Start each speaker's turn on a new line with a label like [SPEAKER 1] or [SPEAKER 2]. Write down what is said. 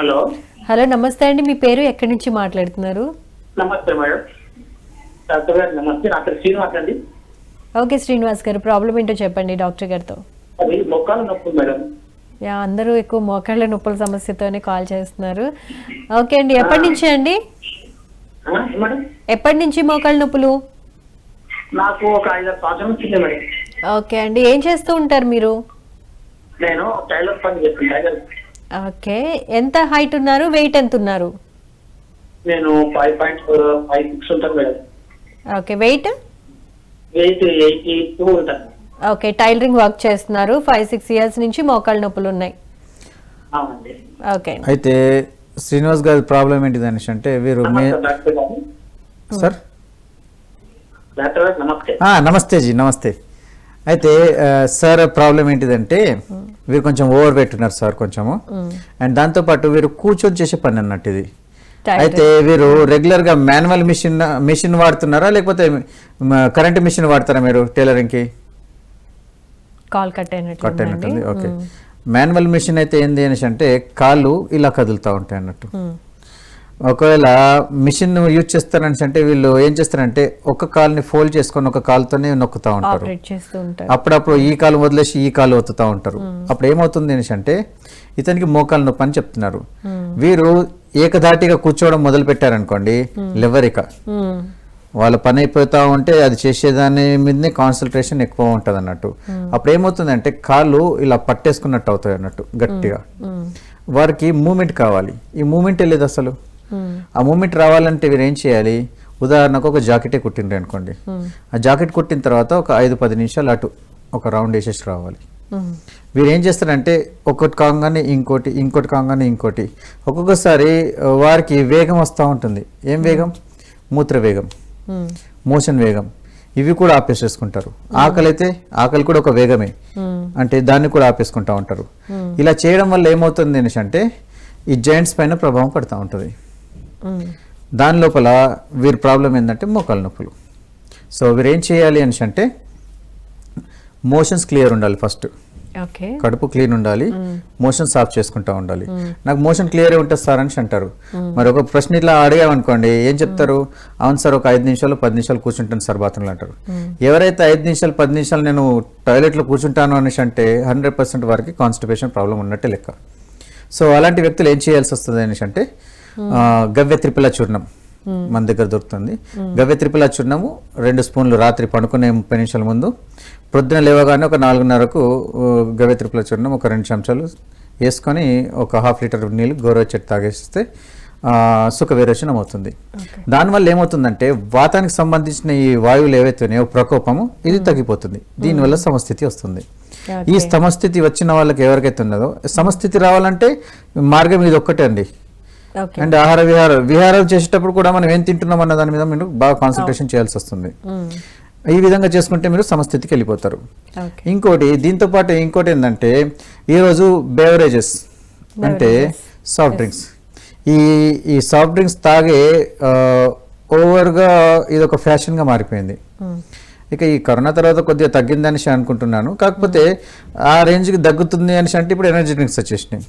[SPEAKER 1] Hello.
[SPEAKER 2] Hello నమస్తే అండి. మీ పేరు ఎక్కడి నుంచి మాట్లాడుతున్నారు?
[SPEAKER 1] నమస్తే మేడం. డాక్టర్ గారు నమస్తే. నా పేరు శ్రీనివాస్ అండి.
[SPEAKER 2] ఓకే శ్రీనివాస్ గారు ప్రాబ్లం ఏంటో చెప్పండి డాక్టర్ గారితో.
[SPEAKER 1] అది మొక్కలు నొప్పి మేడం.
[SPEAKER 2] యా అందరూ ఎక్కువ మోకాళ్ళ నొప్పుల సమస్యతోనే కాల్ చేస్తున్నారు. ఓకే అండి ఎప్పటి నుంచి అండి?
[SPEAKER 1] ఆ, మేడం?
[SPEAKER 2] ఎప్పటి నుంచి మోకాళ్ళ నొప్పులు?
[SPEAKER 1] నాకు ఒక ఐదు సంవత్సరం వచ్చింది మేడం.
[SPEAKER 2] ఓకే అండి ఏం చేస్తూ ఉంటారు మీరు?
[SPEAKER 1] నేను టైలర్ పని చేస్తాను టైలర్.
[SPEAKER 2] ఓకే. ఎంత హైట్ ఉన్నారు? వెయిట్ ఎంత ఉన్నారు
[SPEAKER 1] నేను ఫైవ్ పాయింట్ ఫైవ్ సిక్స్ ఉంటాను madam.
[SPEAKER 2] Okay. Weight?
[SPEAKER 1] Weight eighty two ఉంటాను.
[SPEAKER 2] ఓకే. టైలరింగ్ వర్క్ చేస్తున్నారు. ఫైవ్ సిక్స్ ఇయర్స్ నుంచి మోకాళ్ళ నొప్పులు ఉన్నాయి.
[SPEAKER 1] అవునండి.
[SPEAKER 2] ఓకే.
[SPEAKER 3] అయితే శ్రీనివాస్ గారి ప్రాబ్లం ఏంటిది అనేసి అంటే వీరు మే
[SPEAKER 1] నమస్తే డాక్టర్ గారు.
[SPEAKER 3] సార్?
[SPEAKER 1] డాక్టర్ గారు నమస్తే.
[SPEAKER 3] ఆ, నమస్తే జీ నమస్తే. అయితే ఆ, సార్ ప్రాబ్లం ఏంటిదంటే వీరు కొంచెం ఓవర్ వెయిట్ ఉన్నారు సార్ కొంచెము. అండ్ దాంతోపాటు వీరు కూర్చొని చేసే పని అన్నట్టు ఇది. అయితే వీరు రెగ్యులర్గా మాన్యువల్ మిషన్ మిషన్ వాడుతున్నారా? లేకపోతే కరెంట్ మిషన్ వాడతారా మీరు టైలరింగ్కి?
[SPEAKER 2] కాల్ కట్ అయినట్టు
[SPEAKER 3] అయినట్టుంది ఓకే. మాన్యువల్ మిషన్ అయితే ఏంది అనేసి అంటే కాళ్ళు ఇలా కదులుతూ ఉంటాయి అన్నట్టు. ఒకవేళ మిషన్ యూజ్ చేస్తారని అంటే వీళ్ళు ఏం చేస్తారంటే ఒక కాల్ని ఫోల్డ్ చేసుకొని ఒక కాలుతోనే నొక్కుతూ ఉంటారు. అప్పుడప్పుడు ఈ కాలు వదిలేసి ఈ కాలు ఒత్తుతూ ఉంటారు. అప్పుడు ఏమవుతుంది అనేసి అంటే ఇతనికి మోకాలు నొప్పి అని చెప్తున్నారు. వీరు ఏకధాటిగా కూర్చోవడం మొదలు పెట్టారనుకోండి లెవరిక. వాళ్ళ పని అయిపోతా ఉంటే అది చేసేదాని మీదనే కాన్సన్ట్రేషన్ ఎక్కువ ఉంటుంది అన్నట్టు అప్పుడు ఏమవుతుందంటే కాళ్ళు ఇలా పట్టేసుకున్నట్టు అవుతాయి అన్నట్టు గట్టిగా. వారికి మూమెంట్ కావాలి. ఈ మూమెంట్ లేదు అసలు. ఆ మూమెంట్ రావాలంటే వీరు ఏం చేయాలి? ఉదాహరణకు ఒక జాకెటే కుట్టిండ్రు అనుకోండి. ఆ జాకెట్ కుట్టిన తర్వాత ఒక ఐదు పది నిమిషాలు అటు ఒక రౌండ్ వేసేసి రావాలి.
[SPEAKER 2] మ్మ్.
[SPEAKER 3] వీరు ఏం చేస్తారంటే ఒకటి కాగానే ఇంకోటి ఇంకోటి కాగానే ఇంకోటి. ఒక్కొక్కసారి వారికి వేగం వస్తూ ఉంటుంది. ఏం వేగం? మూత్ర వేగం. మోషన్ వేగం. ఇవి కూడా ఆపేసేసుకుంటారు. ఆకలి అయితే ఆకలి కూడా ఒక వేగమే. అంటే దాన్ని కూడా ఆపేసుకుంటా ఉంటారు. ఇలా చేయడం వల్ల ఏమవుతుంది అంటే ఈ జాయింట్స్ పైన ప్రభావం పడుతూ ఉంటుంది. దాని లోపల వీరి ప్రాబ్లం ఏంటంటే మోకాలు నొప్పులు. సో వీరు ఏం చేయాలి అనేసి అంటే మోషన్స్ క్లియర్ ఉండాలి ఫస్ట్. కడుపు క్లీన్ ఉండాలి మోషన్ సాఫ్ చేసుకుంటా ఉండాలి. నాకు మోషన్ క్లియర్ ఉంటుంది సార్ అని అంటారు. మరి ఒక ప్రశ్న ఇట్లా అడిగామనుకోండి ఏం చెప్తారు? అవును సార్ ఒక ఐదు నిమిషాలు పది నిమిషాలు కూర్చుంటాను సార్ బాత్రూంలో అంటారు. ఎవరైతే ఐదు నిమిషాలు పది నిమిషాలు నేను టాయిలెట్లో కూర్చుంటాను అనేసి అంటే హండ్రెడ్ పర్సెంట్ వారికి కాన్స్టిపేషన్ ప్రాబ్లం ఉన్నట్టే లెక్క. సో అలాంటి వ్యక్తులు ఏం చేయాల్సి వస్తుంది అనేసి అంటే గవ్య త్రిపుల చూర్ణం మన దగ్గర దొరుకుతుంది. గవ్య త్రిపుల చూర్ణము రెండు స్పూన్లు రాత్రి పడుకునే ముప్పై నిమిషాల ముందు. ప్రొద్దున లేవగానే ఒక నాలుగున్నరకు గవ్య త్రిపుల చూర్ణం ఒక రెండు చెంచాలు వేసుకొని ఒక హాఫ్ లీటర్ నీళ్ళు గోరువెచ్చటి తాగేస్తే సుఖ విరోచనం అవుతుంది. దానివల్ల ఏమవుతుందంటే వాతానికి సంబంధించిన ఈ వాయువులు ఏవైతే ఉన్నాయో ప్రకోపము ఇది తగ్గిపోతుంది. దీనివల్ల సమస్థితి వస్తుంది. ఈ సమస్థితి వచ్చిన వాళ్ళకి ఎవరికైతే ఉన్నదో సమస్థితి రావాలంటే మార్గం ఇది ఒక్కటే అండి. అండ్ ఆహార విహార విహారం చేసేటప్పుడు కూడా మనం ఏం తింటున్నాం అన్న దాని మీద మీరు బాగా కాన్సన్ట్రేషన్ చేయాల్సి వస్తుంది. ఈ విధంగా చేసుకుంటే మీరు సమస్థితికి వెళ్ళిపోతారు. ఇంకోటి దీంతో పాటు ఇంకోటి ఏంటంటే ఈరోజు బేవరేజెస్ అంటే సాఫ్ట్ డ్రింక్స్ ఈ ఈ సాఫ్ట్ డ్రింక్స్ తాగే ఓవర్గా ఇది ఒక ఫ్యాషన్గా మారిపోయింది. ఇక ఈ కరోనా తర్వాత కొద్దిగా తగ్గిందనేసి అనుకుంటున్నాను. కాకపోతే ఆ రేంజ్కి తగ్గుతుంది అనేసి అంటే ఇప్పుడు ఎనర్జీ డ్రింక్స్ వచ్చేసినాయి.